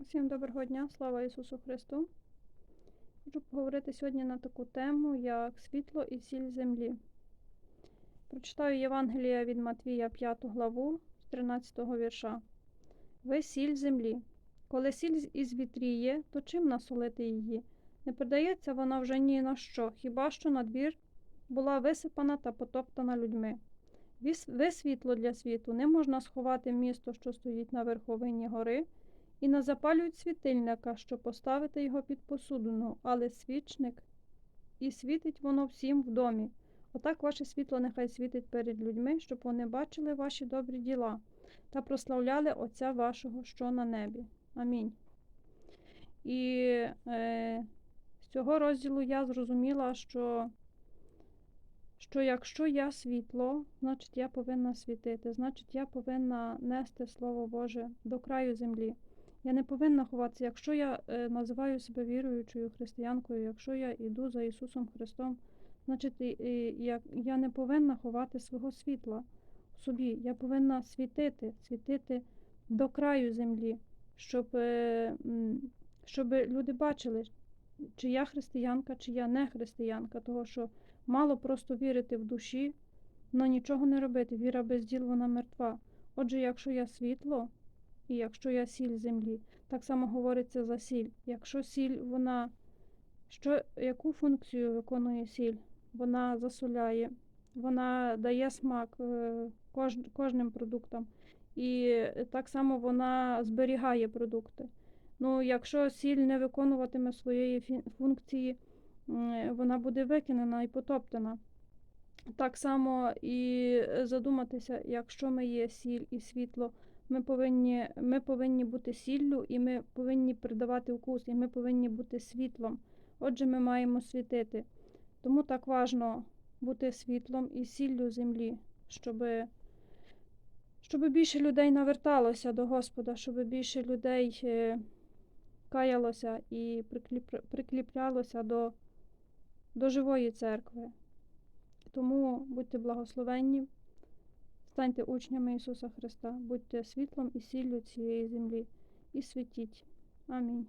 Всім доброго дня, слава Ісусу Христу. Хочу поговорити сьогодні на таку тему, як світло і сіль землі. Прочитаю Євангелія від Матвія 5 главу з 13 вірша. Ви сіль землі. Коли сіль ізвітріє, то чим насолити її? Не продається вона вже ні на що, хіба що на двір була висипана та потоптана людьми. Ви світло для світу, не можна сховати місто, що стоїть на верховині гори, і не запалюють світильника, щоб поставити його під посудину, але свічник, і світить воно всім в домі. Отак ваше світло нехай світить перед людьми, щоб вони бачили ваші добрі діла та прославляли Отця вашого, що на небі. Амінь. І е, з цього розділу я зрозуміла, що, що якщо я світло, значить я повинна світити, значить я повинна нести Слово Боже до краю землі. Я не повинна ховатися. Якщо я е, називаю себе віруючою християнкою, якщо я йду за Ісусом Христом, значить я не повинна ховати свого світла в собі. Я повинна світити, світити до краю землі, щоб, е, щоб люди бачили, чи я християнка, чи я не християнка. Того що мало просто вірити в душі, але нічого не робити. Віра без діл вона мертва. Отже, якщо я світло, і якщо я сіль землі, так само говориться за сіль. Якщо сіль, вона що, яку функцію виконує сіль? Вона засоляє, вона дає смак е, кож, кожним продуктам. І так само вона зберігає продукти. Ну, якщо сіль не виконуватиме своєї функції, вона буде викинена і потоптана. Так само і задуматися, якщо ми є сіль і світло, ми повинні, ми повинні бути сіллю, і ми повинні придавати вкус, і ми повинні бути світлом. Отже, ми маємо світити. Тому так важно бути світлом і сіллю землі, щоб, щоб більше людей наверталося до Господа, щоб більше людей е, каялося і прикліп- прикріплялося до, до живої церкви. Тому будьте благословенні, станьте учнями Ісуса Христа, будьте світлом і сіллю цієї землі і світіть. Амінь.